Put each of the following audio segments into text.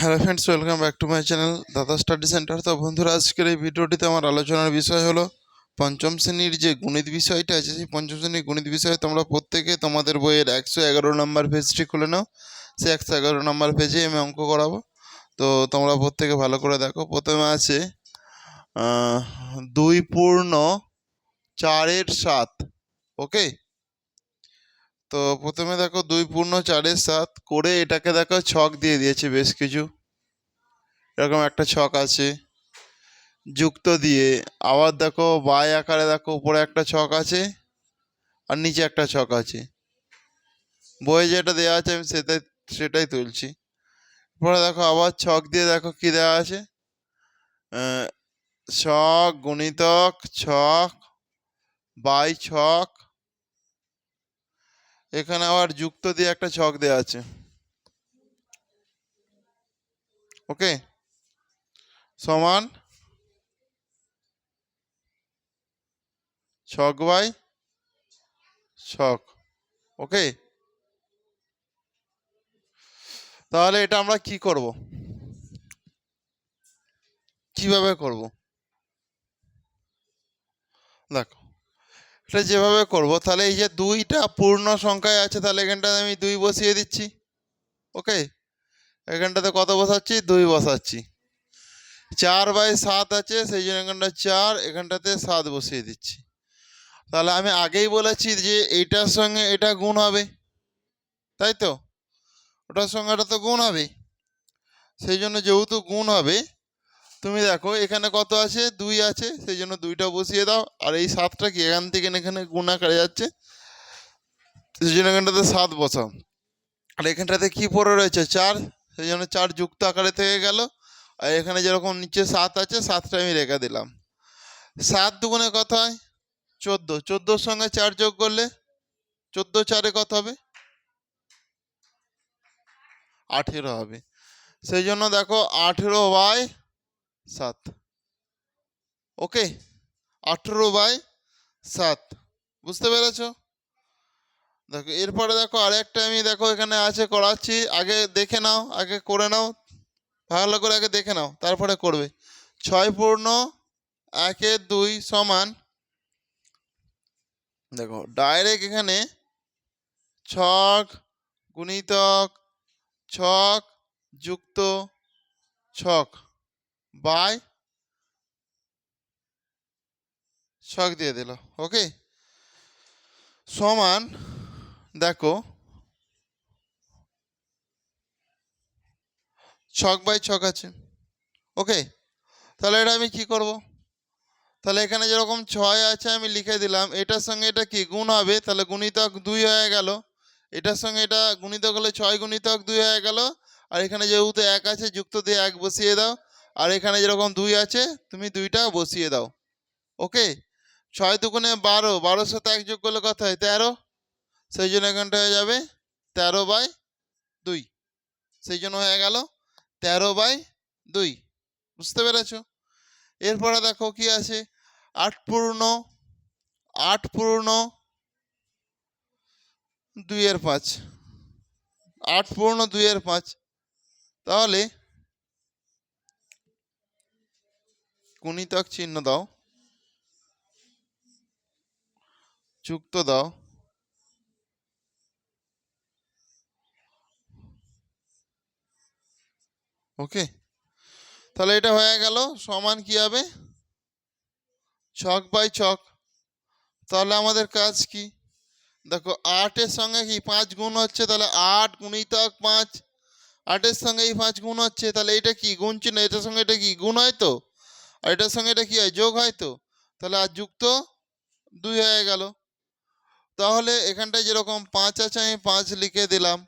Hello friends welcome back to my channel Dada study centre তো বন্ধুরা, আজকের এই ভিডিওটিতে আমার আলোচনার বিষয় হলো, পঞ্চম শ্রেণির যে গণিত বিষয়টা আছে, সেই পঞ্চম শ্রেণির গণিত বিষয়ে তোমরা প্রত্যেকে তোমাদের বইয়ের একশো এগারো নম্বর পেজটি খুলে নাও। সেই একশো এগারো নম্বর পেজে আমি অঙ্ক করাবো। তো তোমরা প্রত্যেকে ভালো করে দেখো, প্রথমে আছে দুই পূর্ণ চারের সাত ওকে তো প্রথমে দেখো দুই পূর্ণ, চারের সাত, করে এটাকে দেখো ছক দিয়ে দিয়েছে বেশ কিছু। এরকম একটা ছক আছে, যুক্ত দিয়ে। আবার দেখো বাই আকারে দেখো উপরে একটা ছক আছে আর নিচে একটা ছক আছে। বইয়ে যেটা দেওয়া আছে আমি সেটাই সেটাই তুলছি। পরে দেখো আবার ছক দিয়ে দেখো কি দেওয়া আছে? ছক, গুণিতক, ছক, বাই ছক এখানে আবার যুক্ত দিয়ে একটা ছক দেওয়া আছে। ওকে সমান ছক বাই ছক। ওকে তাহলে এটা আমরা কি করব? কীভাবে করব? দেখো এটা যেভাবে করব, তাহলে এই যে দুইটা পূর্ণ সংখ্যায় আছে, তাহলে এখানটাতে আমি দুই বসিয়ে দিচ্ছি। ওকে? এখানটাতে কত বসাচ্ছি? দুই বসাচ্ছি। চার বাই সাত আছে, সেই জন্য এখানটা চার, এখানটাতে সাত বসিয়ে দিচ্ছি। তাহলে আমি আগেই বলেছি যে এইটার সঙ্গে এটা গুণ হবে। তাই তো? ওটার সঙ্গে এটা তো গুণ হবে। সেই জন্য যেহেতু গুণ হবে তুমি দেখো, এখানে কত আছে? দুই আছে সেই জন্য দুইটা বসিয়ে দাও। আর এই সাতটা কি? এখান থেকে এখানে গুণ আকারে যাচ্ছে। সেই জন্য এখানটাতে সাত বসাও। আর এখানটাতে কি পড়ে রয়েছে? চার। সেই জন্য চার যুক্ত আকারে থেকে গেল। আর এখানে যেরকম নিচে সাত আছে, সাতটা আমি রেখে দিলাম। সাত দুগুণে কত হয়? চোদ্দ। চোদ্দোর সঙ্গে চার যোগ করলে চোদ্দ চারে কত হবে? আঠেরো হবে। সেই জন্য দেখো, আঠেরো বাই সাত। ওকে, আঠেরো বাই সাত। বুঝতে পেরেছ? দেখো, এরপরে দেখো আরেকটা আমি দেখো এখানে আছে করাচ্ছি। আগে দেখে নাও, আগে করে নাও। ভালো করে আগে দেখে নাও, তারপরে করবে। ছয় পূর্ণ একের দুই সমান, দেখো ডাইরেক্ট এখানে ছক গুণিতক, ছক যুক্ত ছক। বাই ছক দিয়ে দিল, ওকে? সমান, দেখো, ছক বাই ছক আছে, ওকে? তাহলে এটা আমি কি করব? তাহলে এখানে যেরকম ছয় আছে আমি লিখে দিলাম, এটার সঙ্গে এটা কি গুণ হবে? তাহলে গুণিতক দুই হয়ে গেল, এটার সঙ্গে এটা গুণিতক হলে ছয় গুণিতক দুই হয়ে গেল, আর এখানে যেহেতু এক আছে, যুক্ত দিয়ে এক বসিয়ে দাও আর এখানে যেরকম দুই আছে, তুমি দুইটা বসিয়ে দাও। ওকে? ছয় দুগুণে বারো, বারোর সাথে এক যোগ করলে কত হয়? তেরো। সেই জন্য এখানটা হয়ে যাবে তেরো বাই দুই। সেই জন্য হয়ে গেল তেরো বাই দুই। বুঝতে পেরেছ? এরপরে দেখো কি আছে? আট পূর্ণ আট পূর্ণ দুইয়ের পাঁচ। আট পূর্ণ দুইয়ের পাঁচ। তাহলে গুণিতক চিহ্ন দাও। যুক্ত দাও। ওকে। তাহলে এটা হয়ে গেল। সমান কি হবে? ছক বাই ছক। তাহলে আমাদের কাজ কি? দেখো, আটের সঙ্গে কি পাঁচ গুণ হচ্ছে? তাহলে আট গুণিতক পাঁচ। আটের সঙ্গে এই পাঁচ গুণ হচ্ছে। তাহলে এটা কি? গুণ চিহ্ন। এটার সঙ্গে এটা কি? গুণ হয় তো? আর এটার সঙ্গে এটা কি হয়? যোগ হয় তো? তাহলে আর যুক্ত দুই হয়ে গেল। তাহলে এখানটায় যেরকম পাঁচ আছে, আমি পাঁচ লিখে দিলাম।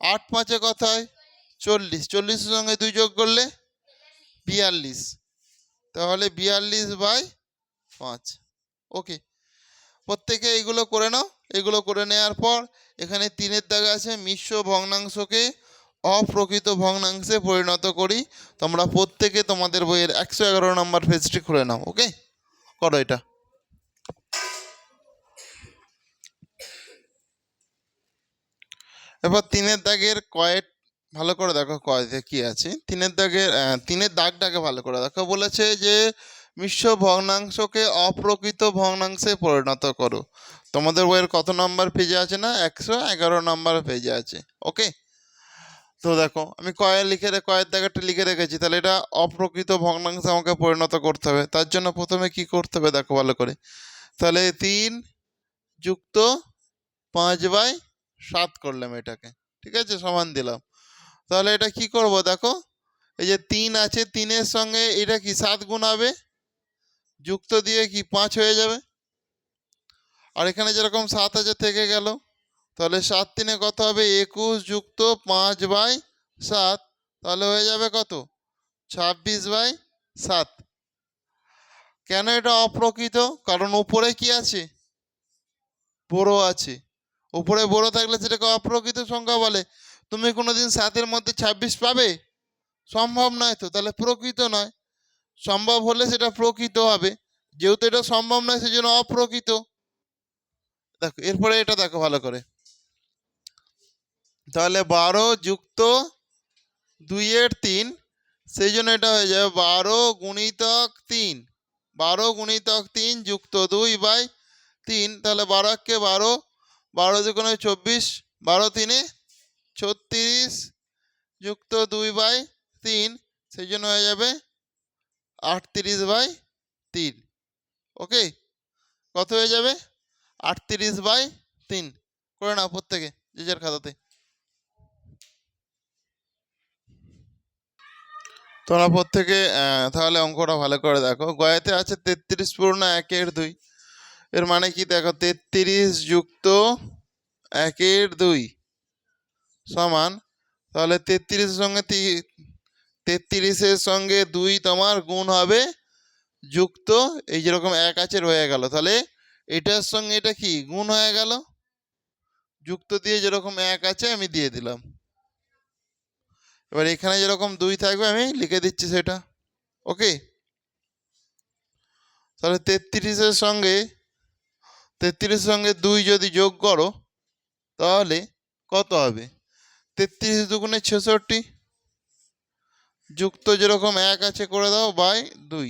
আট পাঁচে কথায় চল্লিশ। চল্লিশের সঙ্গে দুই যোগ করলে বিয়াল্লিশ। তাহলে বিয়াল্লিশ বাই পাঁচ। ওকে। প্রত্যেকে এইগুলো করে নাও। এগুলো করে নেওয়ার পর এখানে তিনের দাগে আছে, মিশ্র ভগ্নাংশকে অপ্রকৃত ভগ্নাংশে পরিণত করি। তোমরা প্রত্যেকে তোমাদের বইয়ের একশো এগারো নম্বর পেজটি খুলে নাও ওকে করো এটা। এবার তিনের দাগের কয়েক, ভালো করে দেখো কয়তে কি আছে? তিনের দাগের তিনের দাগটাকে ভালো করে দেখো। বলেছে যে, মিশ্র ভগ্নাংশকে অপ্রকৃত ভগ্নাংশে পরিণত করো। তোমাদের বইয়ের কত নম্বর পেজে আছে না? একশো এগারো নম্বর পেজে আছে ওকে তো দেখো, আমি কয়ের লিখে রে- কয়ের দাগেরটা লিখে রেখেছি, তাহলে এটা অপ্রকৃত ভগ্নাংশে আমাকে পরিণত করতে হবে। তার জন্য প্রথমে কি করতে হবে দেখো ভালো করে। তাহলে তিন যুক্ত পাঁচ বাই সাত করলাম এটাকে, ঠিক আছে? সমান দিলাম। তাহলে এটা কি করব দেখো? এই যে তিন আছে, তিনের সঙ্গে এটা কি সাত গুণ হবে? যুক্ত দিয়ে কি পাঁচ হয়ে যাবে? আর এখানে যেরকম সাত আছে, থেকে গেল। তাহলে সাত তিনে কত হবে? একুশ যুক্ত পাঁচ বাই সাত, তাহলে হয়ে যাবে কত? ছাব্বিশ বাই সাত। কেন এটা অপ্রকৃত? কারণ উপরে কি আছে? বড় আছে। উপরে বড় থাকলে সেটাকে অপ্রকৃত সংখ্যা বলে। তুমি কোনোদিন সাতের মধ্যে ছাব্বিশ পাবে? সম্ভব নয় তো, তাহলে প্রকৃত নয়। সম্ভব হলে সেটা প্রকৃত হবে। যেহেতু এটা সম্ভব নয়, সেজন্য অপ্রকৃত। দেখো, এরপরে এটা দেখো ভালো করে। তাহলে বারো যুক্ত দুইয়ের তিন, সেই জন্য এটা হয়ে যাবে বারো গুণিতক তিন। বারো গুণিতক তিন যুক্ত দুই বাই তিন, তাহলে বারো বারো বারো দুগুণে চব্বিশ, বারো তিনে ছত্রিশ যুক্ত দুই বাই তিন, সেই জন্য হয়ে যাবে আটত্রিশ বাই তিন। ওকে? কত হয়ে যাবে? আটত্রিশ বাই তিন। করে নাও প্রত্যেকে, যে যার খাতাতে। তোমরা প্রত্যেকে তাহলে অঙ্কটা ভালো করে দেখো। গয়াতে আছে তেত্রিশ পূর্ণ একের দুই। এর মানে কি দেখো? তেত্রিশ যুক্ত একের দুই সমান, তাহলে তেত্রিশের সঙ্গে তেত্রিশের সঙ্গে দুই তোমার গুণ হবে যুক্ত, এই যেরকম এক আছে রয়ে গেল। তাহলে এটার সঙ্গে এটা কি? গুণ হয়ে গেল। যুক্ত দিয়ে যেরকম এক আছে, আমি দিয়ে দিলাম। এবার এখানে যেরকম দুই থাকবে, আমি লিখে দিচ্ছি সেটা। ওকে? তাহলে তেত্রিশের সঙ্গে তেত্রিশের সঙ্গে দুই যদি যোগ করো, তাহলে কত হবে? তেত্রিশ দুগুণে ছেষট্টি, যুক্ত যেরকম এক আছে করে দাও বাই দুই।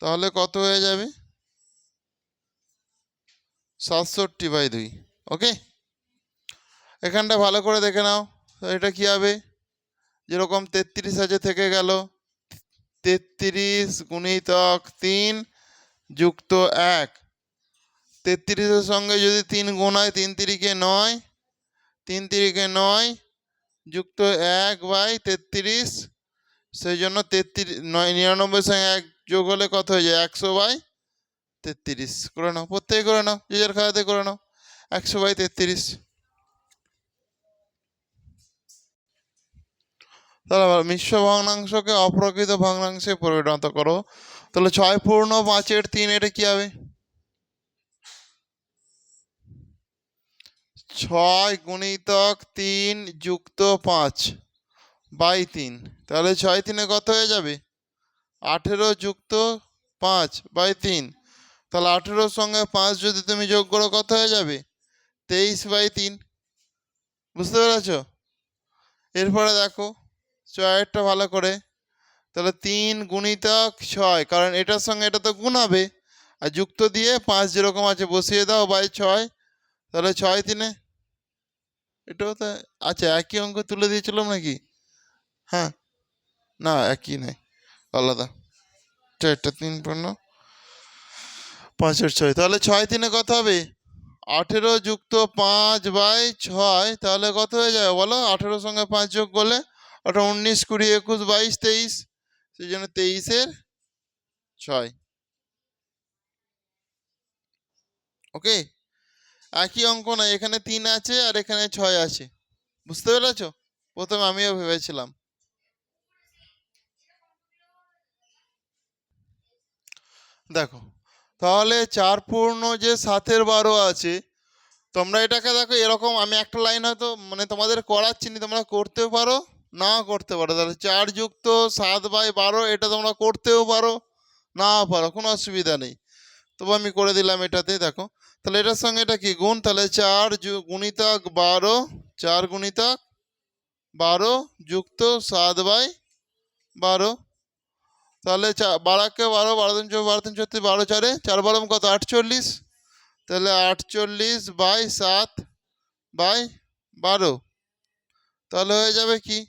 তাহলে কত হয়ে যাবে? সাতষট্টি বাই দুই। ওকে? এখানটা ভালো করে দেখে নাও। এটা কি হবে? যেরকম তেত্রিশ আছে থেকে গেল, তেত্রিশ গুণিতক তিন যুক্ত এক। তেত্রিশের সঙ্গে যদি তিন গুণ হয়, তিন তিরিকে নয়, তিন তিরিকে নয় যুক্ত এক বাই তেত্রিশ, সেই জন্য তেত্রিশ, নয় নিরানব্বই সঙ্গে এক যোগ হলে কত হয়ে যায়? একশো বাই তেত্রিশ। করে নাও, প্রত্যেকে করে নাও যে যার খাতাতে করে নাও। একশো বাই তেত্রিশ। তাহলে আবার মিশ্র ভগ্নাংশকে অপ্রকৃত ভগ্নাংশে পরিণত করো। তাহলে ছয় পূর্ণ পাঁচের তিন, এটা কি হবে? ছয় গুণিতক তিন যুক্ত পাঁচ বাই তিন। তাহলে ছয় তিনে কত হয়ে যাবে? আঠেরো যুক্ত পাঁচ বাই তিন। তাহলে আঠেরোর সঙ্গে পাঁচ যদি তুমি যোগ করো, কত হয়ে যাবে? তেইশ বাই তিন। বুঝতে পেরেছ? এরপরে দেখো ছয়েরটা ভালো করে। তাহলে তিন গুণিতক ছয়, কারণ এটার সঙ্গে এটা তো গুণ হবে। আর যুক্ত দিয়ে পাঁচ যেরকম আছে বসিয়ে দাও বাই ছয়, তাহলে ছয় তিনে। এটাও তো আচ্ছা একই অঙ্ক তুলে দিয়েছিলাম নাকি? হ্যাঁ না, একই নেই, আলাদা। চারটা তিন পূর্ণ পাঁচের ছয়, তাহলে ছয় তিনে কত হবে? আঠেরো যুক্ত পাঁচ বাই ছয়, তাহলে কত হয়ে যাবে বলো? আঠেরোর সঙ্গে পাঁচ যোগ করলে ওটা উনিশ, কুড়ি একুশ, বাইশ, তেইশ, সেই জন্য তেইশের ছয়। ওকে? একই অঙ্ক না, এখানে তিন আছে আর এখানে ছয় আছে। বুঝতে পেরেছ? প্রথমে আমিও ভেবেছিলাম। দেখো, তাহলে চার পূর্ণ যে সাতের বারো আছে, তোমরা এটাকে দেখো এরকম, আমি একটা লাইন হয়তো মানে তোমাদের করাচ্ছি তোমরা করতেও পারো। না করতে পারো। তাহলে চার যুক্ত সাত বাই বারো, এটা তোমরা করতেও পারো না পারো, কোনো অসুবিধা নেই। তবু আমি করে দিলাম এটাতে, দেখো। তাহলে এটার সঙ্গে এটা কি গুণ? তাহলে চার গুণিতক বারো, চার গুণিতক বারো যুক্ত সাত বাই বারো। তাহলে চা, বারাকে বারো বারো তিন বারো তিন ছত্রিশ, বারো চারে, চার বারো কত? আটচল্লিশ। তাহলে আটচল্লিশ বাই সাত বাই বারো। তাহলে হয়ে যাবে কি?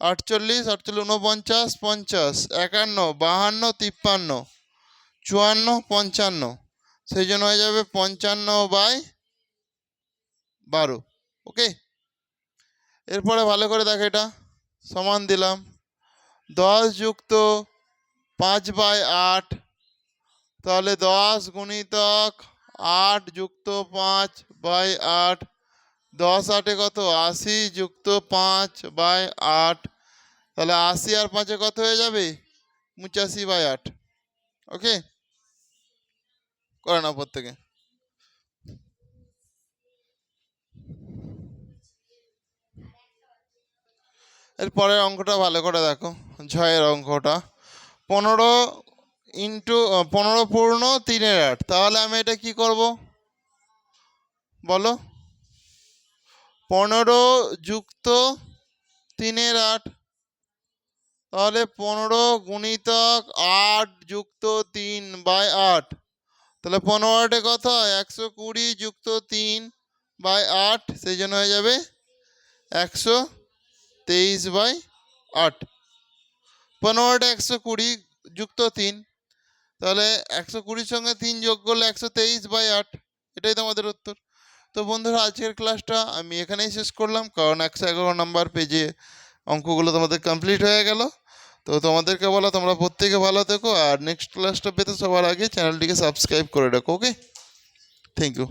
আটচল্লিশ আটচল্লিশ উনপঞ্চাশ পঞ্চাশ, একান্ন, বাহান্ন, তিপ্পান্ন, চুয়ান্ন, পঞ্চান্ন। সেই জন্য হয়ে যাবে পঞ্চান্ন বাই বারো ওকে এরপরে ভালো করে দেখ এটা, সমান দিলাম। দশ যুক্ত পাঁচ বাই আট, তাহলে দশ গুণিতক আট যুক্ত পাঁচ বাই আট দশ আটে কত? আশি যুক্ত পাঁচ বাই আট। তাহলে আশি আর পাঁচে কত হয়ে যাবে? পঁচাশি বাই আট। ওকে? করে প্রত্যেকে। এর পরের অঙ্কটা ভালো করে দেখো। ছয়ের অঙ্কটা। পনেরো ইন্টু পনেরো পূর্ণ তিনের আট। তাহলে আমি এটা কি করব? বলো। পনেরো যুক্ত তিনের আট। তাহলে পনেরো গুণিতক আট যুক্ত তিন বাই আট। তাহলে পনেরো আটে কত একশো কুড়ি যুক্ত তিন বাই আট, সেই জন্য হয়ে যাবে একশো তেইশ বাই আট। পনেরোটা একশো কুড়ি যুক্ত তিন। তাহলে একশো কুড়ির সঙ্গে তিন যোগ করলে একশো তেইশ বাই আট। এটাই তোমাদের উত্তর। তো বন্ধুরা, আজকের ক্লাসটা আমি এখানেই শেষ করলাম। কারণ একশো এগারো নাম্বার পেজে অঙ্কগুলো তোমাদের কমপ্লিট হয়ে গেল। তো তোমাদেরকে বলো, তোমরা প্রত্যেকে ভালো থেকো। আর নেক্সট ক্লাসটা পেতে সবার আগে চ্যানেলটিকে সাবস্ক্রাইব করে রাখো ওকে থ্যাংক ইউ